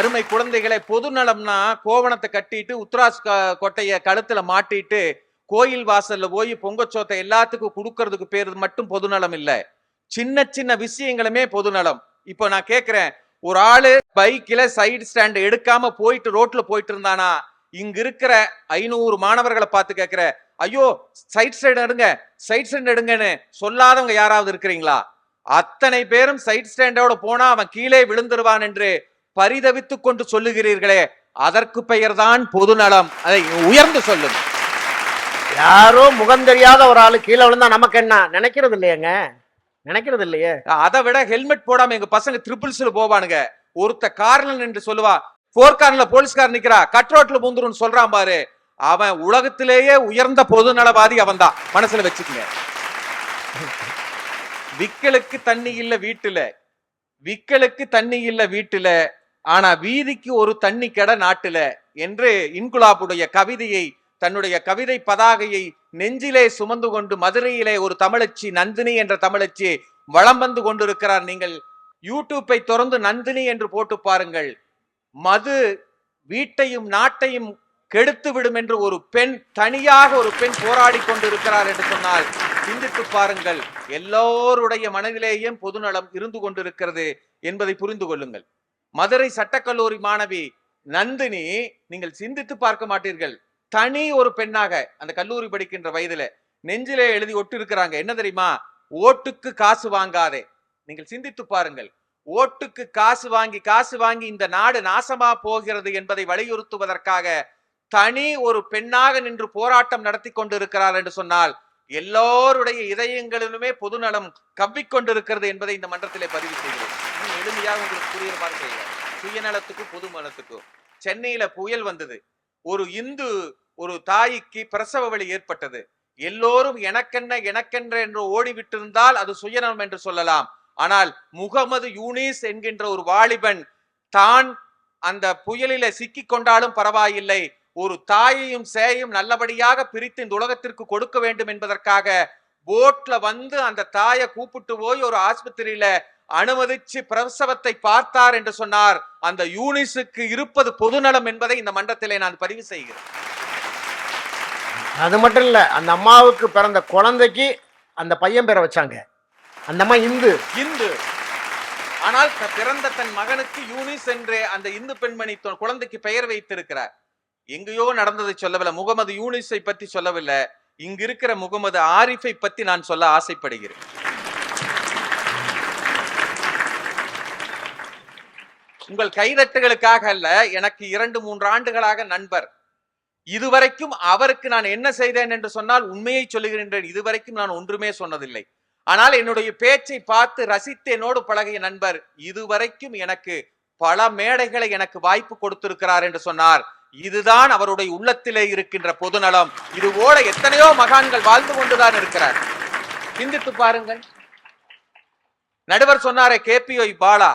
அருமை குழந்தைகளை பொது நலம்னா கோவணத்தை கட்டிட்டு உத்ராஸ் கொட்டைய கழுத்துல மாட்டிட்டு கோயில் வாசல்ல போய் பொங்கச்சோத்தை எல்லாத்துக்கும் கொடுக்கறதுக்கு பேரு மட்டும் பொதுநலம் இல்ல. சின்ன சின்ன விஷயங்களுமே பொதுநலம் இப்போ நான் கேட்கிறேன் ஒரு ஆளு பைக்ல சைடு ஸ்டாண்ட் எடுக்காம போயிட்டு ரோட்ல போயிட்டு இருந்தானா? இங்க இருக்கிற ஐநூறு மாணவர்களை பார்த்து கேட்கிற ஐயோ சைட் ஸ்டாண்ட் எடுங்க சைட் ஸ்டாண்ட் எடுங்கன்னு சொல்லாதவங்க யாராவது இருக்கிறீங்களா? அத்தனை பேரும் சைட் ஸ்டாண்டோட போனா அவன் கீழே விழுந்துருவான் என்று பரிதவித்துக் கொண்டு சொல்லுகிறீர்களே அதற்கு பெயர்தான் பொதுநலம். அதை உயர்ந்து சொல்லும் யாரோ முகம் தெரியாத ஒரு ஆளு கீழே விழுந்தா நமக்கு என்ன? நினைக்கிறது இல்லையேங்க? நினைக்கிறது இல்லையே? அதை விட ஹெல்மெட் போடாம எங்க பசங்க ட்ரிபிள்ஸ்ல போவானுங்க. ஒருத்த கார்ல நின்று சொல்லுவா போர் கார்ல போலீஸ்கார் நிக்கிறா கட் ரோட்ல பூந்துருன்னு சொல்றான் பாரு. அவன் உலகத்திலேயே உயர்ந்த பொதுநலவாதி அவன் தான் மனசுல வச்சுக்கங்க. விக்கலுக்கு தண்ணி இல்ல வீட்டுல. விக்கலுக்கு தண்ணி இல்ல வீட்டுல. ஆனா வீதிக்கு ஒரு தண்ணி கெட நாட்டுல என்று இன்குலாபுடைய கவிதையை தன்னுடைய கவிதை பதாகையை நெஞ்சிலே சுமந்து கொண்டு மதுரையிலே ஒரு தமிழச்சி நந்தினி என்ற தமிழச்சி வளம் வந்து கொண்டிருக்கிறார். நீங்கள் யூடியூப்பை திறந்து நந்தினி என்று போட்டு பாருங்கள். மது வீட்டையும் நாட்டையும் கெடுத்து விடும் என்று ஒரு பெண் தனியாக ஒரு பெண் போராடி கொண்டிருக்கிறார் என்று சொன்னால் சிந்தித்து பாருங்கள். எல்லோருடைய மனதிலேயும் பொதுநலம் இருந்து கொண்டிருக்கிறது என்பதை புரிந்து கொள்ளுங்கள். மதுரை சட்டக்கல்லூரி மாணவி நந்தினி நீங்கள் சிந்தித்து பார்க்க மாட்டீர்கள். தனி ஒரு பெண்ணாக அந்த கல்லூரி படிக்கின்ற வயதுல நெஞ்சிலே எழுதி ஒட்டு இருக்கிறாங்க என்ன தெரியுமா? ஓட்டுக்கு காசு வாங்காதே. நீங்கள் சிந்தித்து பாருங்கள். ஓட்டுக்கு காசு வாங்கி காசு வாங்கி இந்த நாடு நாசமா போகிறது என்பதை வலியுறுத்துவதற்காக தனி ஒரு பெண்ணாக நின்று போராட்டம் நடத்தி கொண்டிருக்கிறார் என்று சொன்னால் எல்லோருடைய இதயங்களிலுமே பொதுநலம் கவ்விக்கொண்டிருக்கிறது என்பதை இந்த மன்றத்திலே பதிவு செய்கிறேன். இன்னும் எளிமையாக உங்களுக்கு புரியுற மாதிரி செய்கிறேன் சுயநலத்துக்கும் பொது நலத்துக்கும். சென்னையில புயல் வந்தது. ஒரு இந்து ஒரு தாய்க்கு பிரசவ வலி ஏற்பட்டது. எல்லோரும் எனக்கென்ன எனக்கென்ற என்று ஓடிவிட்டிருந்தால் அது சுயநலம் என்று சொல்லலாம். ஆனால் முகமது யூனிஸ் என்கின்ற ஒரு வாலிபன் தான் அந்த புயலில சிக்கி கொண்டாலும் பரவாயில்லை. ஒரு தாயையும் சேயையும் நல்லபடியாக பிரித்து இந்த உலகத்திற்கு கொடுக்க வேண்டும் என்பதற்காக போட்ல வந்து அந்த தாயை கூப்பிட்டு போய் ஒரு ஆஸ்பத்திரியில அனுமதிச்சு பிரசவத்தை பார்த்தார் என்று சொன்னார். அந்த யூனிஸுக்கு இருப்பது பொதுநலம் என்பதை இந்த மன்றத்திலே நான் பதிவு செய்கிறேன். அது மட்டும் இல்ல அந்த அம்மாவுக்கு பிறந்த குழந்தைக்கு அந்த பையன் பேரை வச்சாங்க. அந்த அம்மா இந்து. இந்து. ஆனால் பிறந்த தன் மகனுக்கு யூனிஸ் என்று அந்த இந்து பெண்மணி குழந்தைக்கு பெயர் வைத்திருக்கிறார். எங்கேயோ நடந்ததை சொல்லவில்லை. முகமது யூனிஸை பத்தி சொல்லவில்லை. இங்க இருக்கிற முகமது ஆரிஃபை பத்தி நான் சொல்ல ஆசைப்படுகிறேன். உங்கள் கைதட்டுகளுக்காக அல்ல எனக்கு இரண்டு மூன்று ஆண்டுகளாக நண்பர். இதுவரைக்கும் அவருக்கு நான் என்ன செய்தேன் என்று சொன்னால் உண்மையை சொல்லுகின்றேன் இதுவரைக்கும் நான் ஒன்றுமே சொன்னதில்லை. ஆனால் என்னுடைய பேச்சை பார்த்து ரசித்து என்னோடு பழகிய நண்பர் இதுவரைக்கும் எனக்கு பல மேடைகளை எனக்கு வாய்ப்பு கொடுத்திருக்கிறார் என்று சொன்னார். இதுதான் அவருடைய உள்ளத்திலே இருக்கின்ற பொதுநலம். இது ஓட எத்தனையோ மகான்கள் வாழ்ந்து கொண்டுதான் இருக்கிறார். சிந்தித்து பாருங்கள். நடுவர் சொன்னாரே கேபிஒய் பாலா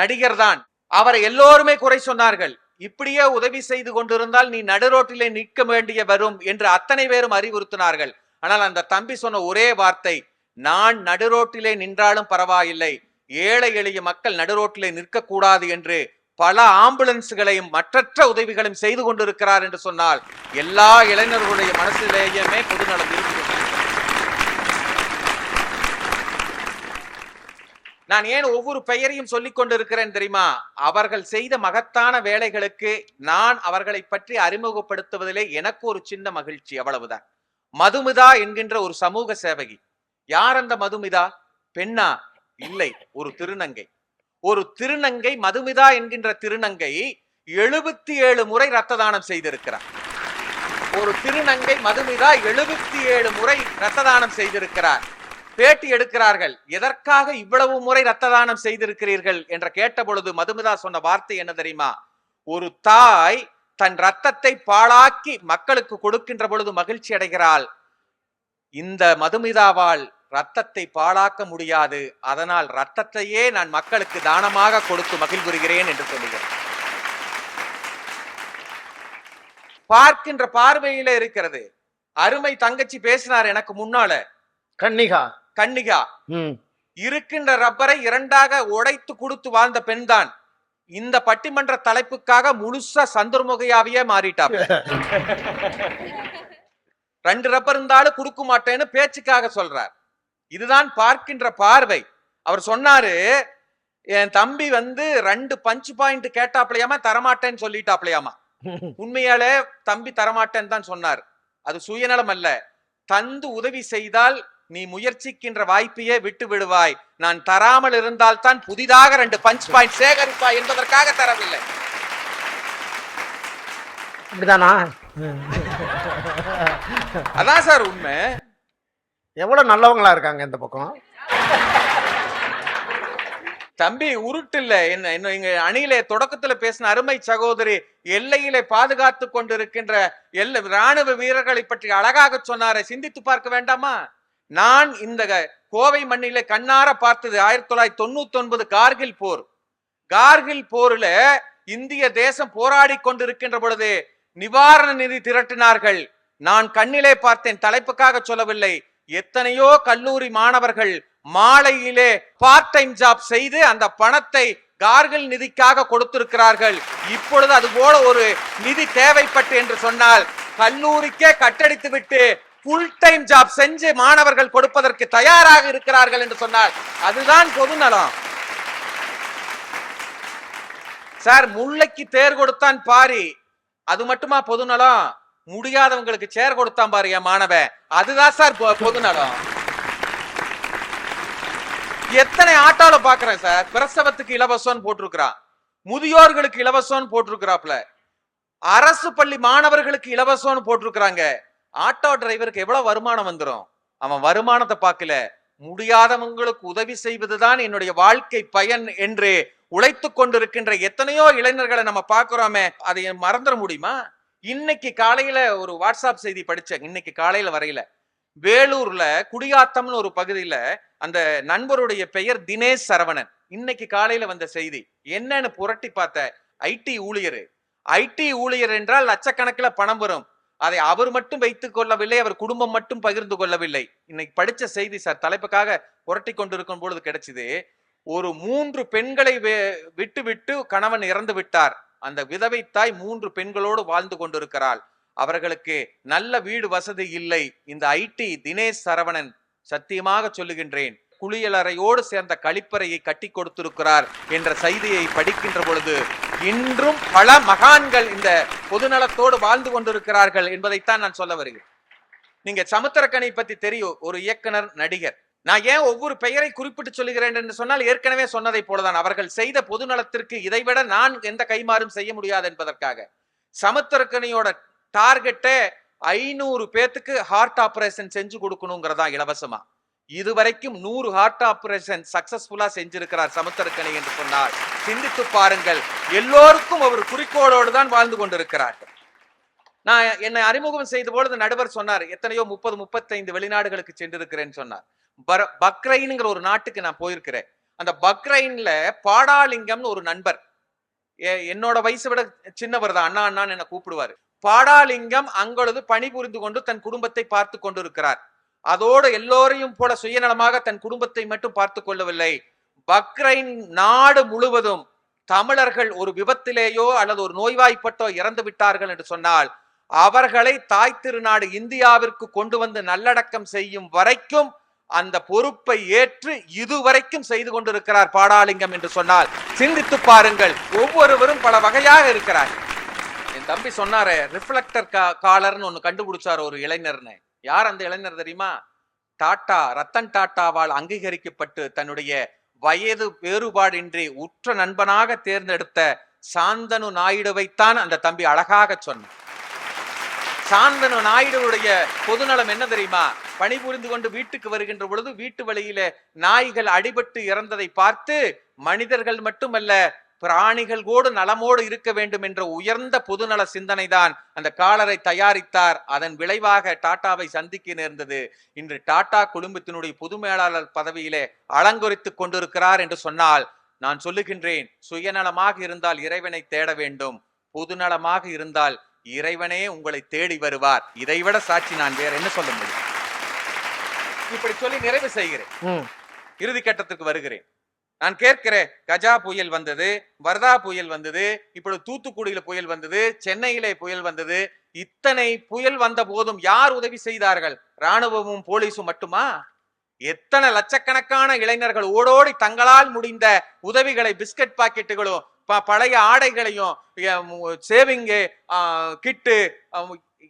நடிகர் தான் அவரை எல்லோருமே குறை சொன்னார்கள். இப்படியே உதவி செய்து கொண்டிருந்தால் நீ நடுரோட்டிலே நிற்க வேண்டிய வரும் என்று அத்தனை பேரும் அறிவுறுத்தினார்கள். ஆனால் அந்த தம்பி சொன்ன ஒரே வார்த்தை நான் நடுரோட்டிலே நின்றாலும் பரவாயில்லை. ஏழை எளிய மக்கள் நடுரோட்டிலே நிற்கக்கூடாது என்று பல ஆம்புலன்ஸ்களையும் மற்றற்ற உதவிகளையும் செய்து கொண்டிருக்கிறார் என்று சொன்னால் எல்லா இளைஞர்களுடைய மனசிலேயுமே பொதுநலம் இருக்கிறது நான் ஏன் ஒவ்வொரு பெயரையும் சொல்லிக் கொண்டிருக்கிறேன் தெரியுமா? அவர்கள் செய்த மகத்தான வேலைகளுக்கு நான் அவர்களை பற்றி அறிமுகப்படுத்துவதிலே எனக்கு ஒரு சின்ன மகிழ்ச்சி அவ்வளவுதான். மதுமிதா என்கின்ற ஒரு சமூக சேவகி. யார் அந்த மதுமிதா? பெண்ணா? இல்லை ஒரு திருநங்கை. ஒரு திருநங்கை மதுமிதா என்கின்ற திருநங்கை எழுபத்தி ஏழு முறை ரத்த தானம் செய்திருக்கிறார். ஒரு திருநங்கை மதுமிதா எழுபத்தி ஏழு முறை ரத்த தானம் செய்திருக்கிறார். பேட்டி எடுக்கிறார்கள். எதற்காக இவ்வளவு முறை ரத்த தானம் செய்திருக்கிறீர்கள் என்ற கேட்ட பொழுது மதுமிதா சொன்ன வார்த்தை என்ன தெரியுமா? ஒரு தாய் தன் ரத்தத்தை பாழாக்கி மக்களுக்கு கொடுக்கின்ற பொழுது மகிழ்ச்சி அடைகிறாள். இந்த மதுமிதாவால் ரத்தத்தை பாழாக்க முடியாது. அதனால் ரத்தத்தையே நான் மக்களுக்கு தானமாக கொடுத்து மகிழ்வுறுகிறேன் என்று சொல்லுகிறேன் பார்க்கின்ற பார்வையில இருக்கிறது. அருமை தங்கச்சி பேசினார் எனக்கு முன்னால. கன்னிகா. கன்னிகா. இருக்கின்ற ரப்பரை இரண்டாக உடைத்து கொடுத்து வாழ்ந்த பெண்தான். இந்த பட்டிமன்ற தலைப்புக்காக முழுசா சந்துர்முகையாவே மாறிட்டாப்ல. ரெண்டு ரப்பர் இருந்தாலும் கொடுக்க மாட்டேன்னு பேச்சுக்காக சொல்றார். இதுதான் பார்க்கின்ற பார்வை. அவர் சொன்னாரு என் தம்பி வந்து ரெண்டு பஞ்ச் பாயிண்ட் கேட்டாப்லையாமா தரமாட்டேன்னு சொல்லிட்டாப்லையாமா? உண்மையாலே தம்பி தரமாட்டேன்னு தான் சொன்னார். அது சுயநலம் அல்ல. தந்து உதவி செய்தால் நீ முயற்சிக்கின்ற வாய்ப்பையே விட்டு விடுவாய். நான் தராமல் இருந்தால் தான் புதிதாக ரெண்டு பஞ்ச் பாயிண்ட் சேகரிப்பாய் என்பதற்காக தரவில்லை. அப்படிதானா அதான் சார் உண்மை. எவ்வளவு நல்லவங்களா இருக்காங்க இந்த பக்கம்? தம்பி உருட்டு இல்ல என்ன இன்னும் எங்க அணியிலே தொடக்கத்துல பேசின அருமை சகோதரி எல்லையிலே பாதுகாத்து கொண்டிருக்கின்ற எல்லை ராணுவ வீரர்களை பற்றி அழகாக சொன்னாரே. சிந்தித்து பார்க்க வேண்டாமா? நான் இந்த க- கோவை மண்ணிலே கண்ணார பார்த்தது ஆயிரத்தி தொள்ளாயிரத்தி தொண்ணூத்தி ஒன்பது கார்கில் போர். கார்கில் போர்ல இந்திய தேசம் போராடி கொண்டிருக்கின்ற பொழுது நிவாரண நிதி திரட்டினார்கள். நான் கண்ணிலே பார்த்தேன் தலைப்புக்காக சொல்லவில்லை. எத்தனையோ கல்லூரி மாணவர்கள் மாலையிலே பார்ட் டைம் ஜாப் செய்து அந்த பணத்தை கார்கில் நிதிக்காக கொடுத்திருக்கிறார்கள். இப்பொழுது அது போல ஒரு நிதி தேவைப்பட்டு என்று சொன்னால் கல்லூரிக்கே கட்டடித்து விட்டு ஃபுல் டைம் ஜாப் செஞ்சு மாணவர்கள் கொடுப்பதற்கு தயாராக இருக்கிறார்கள் என்று சொன்னால் அதுதான் பொதுநலம் சார் முல்லைக்கு தேர் கொடுத்தான் பாரி அது மட்டுமா பொதுநலம் முடியாதவங்களுக்கு சேர் கொடுத்தான் பாரு என் மாணவன். அதுதான் சார் பொ- பொதுநலம் எத்தனை ஆட்டோல பாக்குறேன் சார்? பிரசவத்துக்கு இலவசம்னு போட்டிருக்கிறான். முதியோர்களுக்கு இலவசம்னு போட்டிருக்கிறாப்ல அரசு பள்ளி மாணவர்களுக்கு இலவசம்னு போட்டிருக்கிறாங்க. ஆட்டோ டிரைவருக்கு எவ்வளவு வருமானம் வந்துரும்? அவன் வருமானத்தை பார்க்கல. முடியாதவங்களுக்கு உதவி செய்வதுதான் என்னுடைய வாழ்க்கை பயன் என்று உழைத்து கொண்டிருக்கின்ற எத்தனையோ இளைஞர்களை நம்ம பார்க்கிறோமே அதை மறந்துட முடியுமா? இன்னைக்கு காலையில ஒரு வாட்ஸ்அப் செய்தி படிச்சேன். இன்னைக்கு காலையில வரையில. வேலூர்ல குடியாத்தம்னு ஒரு பகுதியில அந்த நண்பருடைய பெயர் தினேஷ் சரவணன். இன்னைக்கு காலையில வந்த செய்தி. என்னன்னு புரட்டி பார்த்த ஐடி ஊழியர். ஐடி ஊழியர் என்றால் லட்சக்கணக்கில் பணம் வரும். அதை அவர் மட்டும் வைத்துக் கொள்ளவில்லை அவர் குடும்பம் மட்டும் பகிர்ந்து கொள்ளவில்லை. இன்னைக்கு படிச்ச செய்தி சார் தலைப்புக்காக புரட்டி கொண்டிருக்கும் பொழுது கிடைச்சது ஒரு மூன்று பெண்களை விட்டு விட்டு கணவன் இறந்து விட்டார். அந்த விதவை தாய் மூன்று பெண்களோடு வாழ்ந்து கொண்டிருக்கிறாள். அவர்களுக்கு நல்ல வீடு வசதி இல்லை. இந்த ஐடி தினேஷ் சரவணன் சத்தியமாக சொல்லுகின்றேன் குளியலறையோடு சேர்ந்த கழிப்பறையை கட்டி கொடுத்திருக்கிறார் என்ற செய்தியை படிக்கின்ற பொழுது இன்றும் பல மகான்கள் இந்த பொதுநலத்தோடு வாழ்ந்து கொண்டிருக்கிறார்கள் என்பதைத்தான் நான் சொல்ல வருகிறேன். நீங்க சமுத்திரக்கனி பத்தி தெரியும் ஒரு இயக்குனர் நடிகர். நான் ஏன் ஒவ்வொரு பெயரை குறிப்பிட்டு சொல்லுகிறேன் என்று சொன்னால் ஏற்கனவே சொன்னதை போலதான். அவர்கள் செய்த பொதுநலத்திற்கு இதைவிட நான் எந்த கைமாறும் செய்ய முடியாது என்பதற்காக. சமுத்திரக்கனியோட டார்கெட்டே ஐநூறு பேத்துக்கு ஹார்ட் ஆபரேஷன் செஞ்சு கொடுக்கணுங்கிறதா இலவசமா? இதுவரைக்கும் நூறு ஹார்ட் ஆபரேஷன் சக்சஸ்ஃபுல்லா செஞ்சிருக்கிறார் சமுத்திரக்கணி என்று சொன்னார் சிந்தித்து பாருங்கள். எல்லோருக்கும் அவர் குறிக்கோளோடு தான் வாழ்ந்து கொண்டிருக்கிறார்கள். நான் என்னை அறிமுகம் செய்த பொழுது நடுவர் சொன்னார் எத்தனையோ முப்பது முப்பத்தைந்து வெளிநாடுகளுக்கு சென்றிருக்கிறேன்னு சொன்னார். பர- பக்ரைனுங்கிற ஒரு நாட்டுக்கு நான் போயிருக்கிறேன். அந்த பக்ரைன்ல பாடாலிங்கம்னு ஒரு நண்பர் என்னோட வயசை விட சின்னவர் தான் அண்ணா அண்ணான்னு என்ன கூப்பிடுவாரு. பாடாலிங்கம் அங்கொழுது பணிபுரிந்து கொண்டு தன் குடும்பத்தை பார்த்து கொண்டிருக்கிறார். அதோடு எல்லோரையும் போல சுயநலமாக தன் குடும்பத்தை மட்டும் பார்த்து கொள்ளவில்லை. பக்ரைன் நாடு முழுவதும் தமிழர்கள் ஒரு விபத்திலேயோ அல்லது ஒரு நோய்வாய்ப்பட்டோ இறந்து விட்டார்கள் என்று சொன்னால் அவர்களை தாய் திருநாடு இந்தியாவிற்கு கொண்டு வந்து நல்லடக்கம் செய்யும் வரைக்கும் அந்த பொறுப்பை ஏற்று இதுவரைக்கும் செய்து கொண்டிருக்கிறார் பாடாலிங்கம் என்று சொன்னால் சிந்தித்து பாருங்கள். ஒவ்வொருவரும் பல வகையாக இருக்கிறார் என் தம்பி சொன்னாரே ரிஃப்ளெக்டர் காலர்னு ஒன்னு கண்டுபிடிச்சார் ஒரு இளைஞர்னு. யார் அந்த இளைஞர் தெரியுமா? டாட்டா ரத்தன் டாட்டாவால் அங்கீகரிக்கப்பட்டு தன்னுடைய வயது வேறுபாடின்றி உற்ற நண்பனாக தேர்ந்தெடுத்த சாந்தனு நாயுடுவைத்தான் அந்த தம்பி அழகாக சொன்னான். சாந்தனு நாயுடுவுடைய பொதுநலம் என்ன தெரியுமா? பணிபுரிந்து கொண்டு வீட்டுக்கு வருகின்ற பொழுது வீட்டு வழியில நாய்கள் அடிபட்டு இறந்ததை பார்த்து மனிதர்கள் மட்டுமல்ல பிராணிகள் கூட நலமோடு இருக்க வேண்டும் என்ற உயர்ந்த பொதுநல சிந்தனை தான் அந்த காலரை தயாரித்தார். அதன் விளைவாக டாட்டாவை சந்திக்க நேர்ந்தது. இன்று டாடா குடும்பத்தினுடைய பொது மேலாளர் பதவியிலே அலங்கரித்துக் கொண்டிருக்கிறார் என்று சொன்னால் நான் சொல்லுகின்றேன் சுயநலமாக இருந்தால் இறைவனை தேட வேண்டும். பொதுநலமாக இருந்தால் இறைவனே உங்களை தேடி வருவார். இதைவிட சாட்சி நான் வேற என்ன சொல்ல முடியும்? இப்படி சொல்லி நிறைவு செய்கிறேன். இறுதி கட்டத்துக்கு வருகிறேன். நான் கேட்கிறேன் கஜா புயல் வந்தது வர்தா புயல் வந்தது இப்பொழுது தூத்துக்குடியில புயல் வந்தது சென்னையிலே புயல் வந்தது இத்தனை புயல் வந்த போதும் யார் உதவி செய்தார்கள்? ராணுவமும் போலீஸும் மட்டுமா? எத்தனை லட்சக்கணக்கான இளைஞர்கள் ஓடோடி தங்களால் முடிந்த உதவிகளை பிஸ்கட் பாக்கெட்டுகளும் ப- பழைய ஆடைகளையும் சேவிங்கு கிட்டு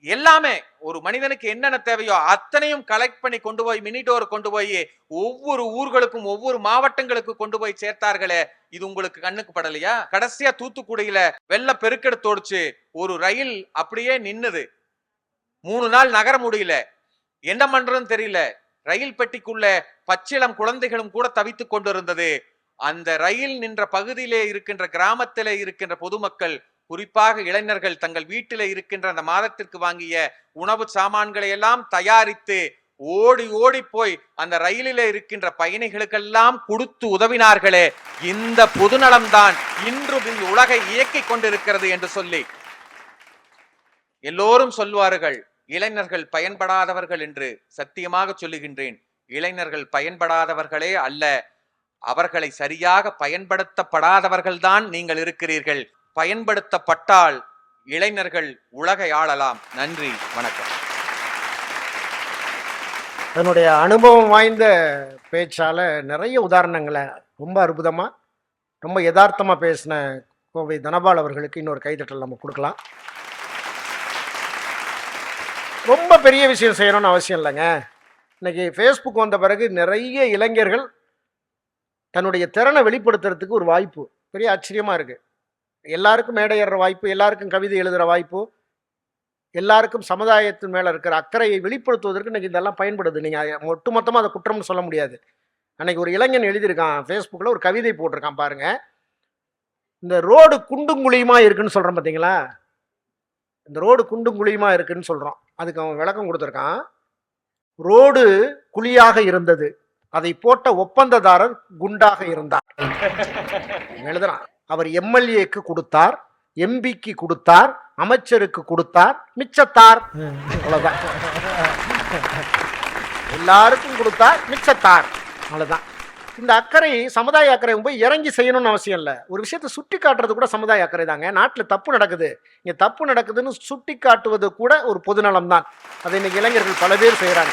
எல்லாமே ஒரு மனிதனுக்கு என்னென்ன தேவையோ அத்தனையும் கலெக்ட் பண்ணி கொண்டு போய் மினிடோர் கொண்டு போய் ஒவ்வொரு ஊர்களுக்கும் ஒவ்வொரு மாவட்டங்களுக்கு கொண்டு போய் சேர்த்தார்களே இது உங்களுக்கு கண்ணுக்கு படலையா? கடைசியா தூத்துக்குடியில வெள்ள பெருக்கெடுத்தோடுச்சு ஒரு ரயில் அப்படியே நின்னுது. மூணு நாள் நகர முடியல. என்ன பண்றதுன்னு தெரியல. ரயில் பெட்டிக்குள்ள பச்சிளம் குழந்தைகளும் கூட தவித்துக் கொண்டிருந்தது. அந்த ரயில் நின்ற பகுதியிலே இருக்கின்ற கிராமத்திலே இருக்கின்ற பொதுமக்கள் குறிப்பாக இளைஞர்கள் தங்கள் வீட்டில் இருக்கின்ற அந்த மாதத்திற்கு வாங்கிய உணவு சாமான்களை எல்லாம் தயாரித்து ஓடி ஓடி போய் அந்த ரயிலில் இருக்கின்ற பயணிகளுக்கெல்லாம் கொடுத்து உதவினார்களே. இந்த பொதுநலம்தான் இன்று இந்த உலகை இயக்கிக் கொண்டிருக்கிறது என்று சொல்லி. எல்லோரும் சொல்வார்கள் இளைஞர்கள் பயன்படாதவர்கள் என்று சத்தியமாக சொல்லுகின்றேன். இளைஞர்கள் பயன்படாதவர்களே அல்ல அவர்களை சரியாக பயன்படுத்தப்படாதவர்கள்தான் நீங்கள் இருக்கிறீர்கள். பயன்படுத்தப்பட்டால் இளைஞர்கள் உலகை ஆளலாம். நன்றி வணக்கம். தன்னுடைய அனுபவம் வாய்ந்த பேச்சால நிறைய உதாரணங்களை ரொம்ப அற்புதமா ரொம்ப யதார்த்தமா பேசின கோவை தனபால் அவர்களுக்கு இன்னொரு கைதட்டல் நம்ம கொடுக்கலாம். ரொம்ப பெரிய விஷயம் செய்யணும்னு அவசியம் இல்லைங்க. இன்னைக்கு ஃபேஸ்புக் வந்த பிறகு நிறைய இளைஞர்கள் தன்னுடைய திறனை வெளிப்படுத்துறதுக்கு ஒரு வாய்ப்பு. பெரிய ஆச்சரியமாக இருக்குது எல்லாருக்கும் மேடை ஏறுற வாய்ப்பு எல்லாருக்கும் கவிதை எழுதுகிற வாய்ப்பு எல்லாருக்கும் சமுதாயத்தின் மேலே இருக்கிற அக்கறையை வெளிப்படுத்துவதற்கு இன்னைக்கு இதெல்லாம் பயன்படுது. நீங்கள் ஒட்டுமொத்தமாக அதை குற்றம்னு சொல்ல முடியாது. அன்னைக்கு ஒரு இளைஞன் எழுதியிருக்கான் ஃபேஸ்புக்கில் ஒரு கவிதை போட்டிருக்கான் பாருங்க. இந்த ரோடு குண்டும் குழியுமா இருக்குன்னு சொல்கிறோம் பார்த்தீங்களா இந்த ரோடு குண்டும் குழியுமா இருக்குன்னு சொல்கிறோம் அதுக்கு அவன் விளக்கம் கொடுத்துருக்கான். ரோடு குழியாக இருந்தது. அதை போட்ட ஒப்பந்ததாரர் குண்டாக இருந்தார். எழுதுறான். அவர் எம்எல்ஏக்கு கொடுத்தார் எம்பிக்கு கொடுத்தார் அமைச்சருக்கு கொடுத்தார் மிச்சத்தார். அவ்வளோதான் எல்லாருக்கும் கொடுத்தார் மிச்சத்தார். அவ்வளோதான் இந்த அக்கறை சமுதாய அக்கறை போய் இறங்கி செய்யணும்னு அவசியம் இல்லை. ஒரு விஷயத்தை சுட்டி காட்டுறது கூட சமுதாய அக்கறை தாங்க. நாட்டில் தப்பு நடக்குது. இங்கே தப்பு நடக்குதுன்னு சுட்டி காட்டுவது கூட ஒரு பொதுநலம் தான் அதை இன்னைக்கு இளைஞர்கள் பல பேர் செய்கிறாங்க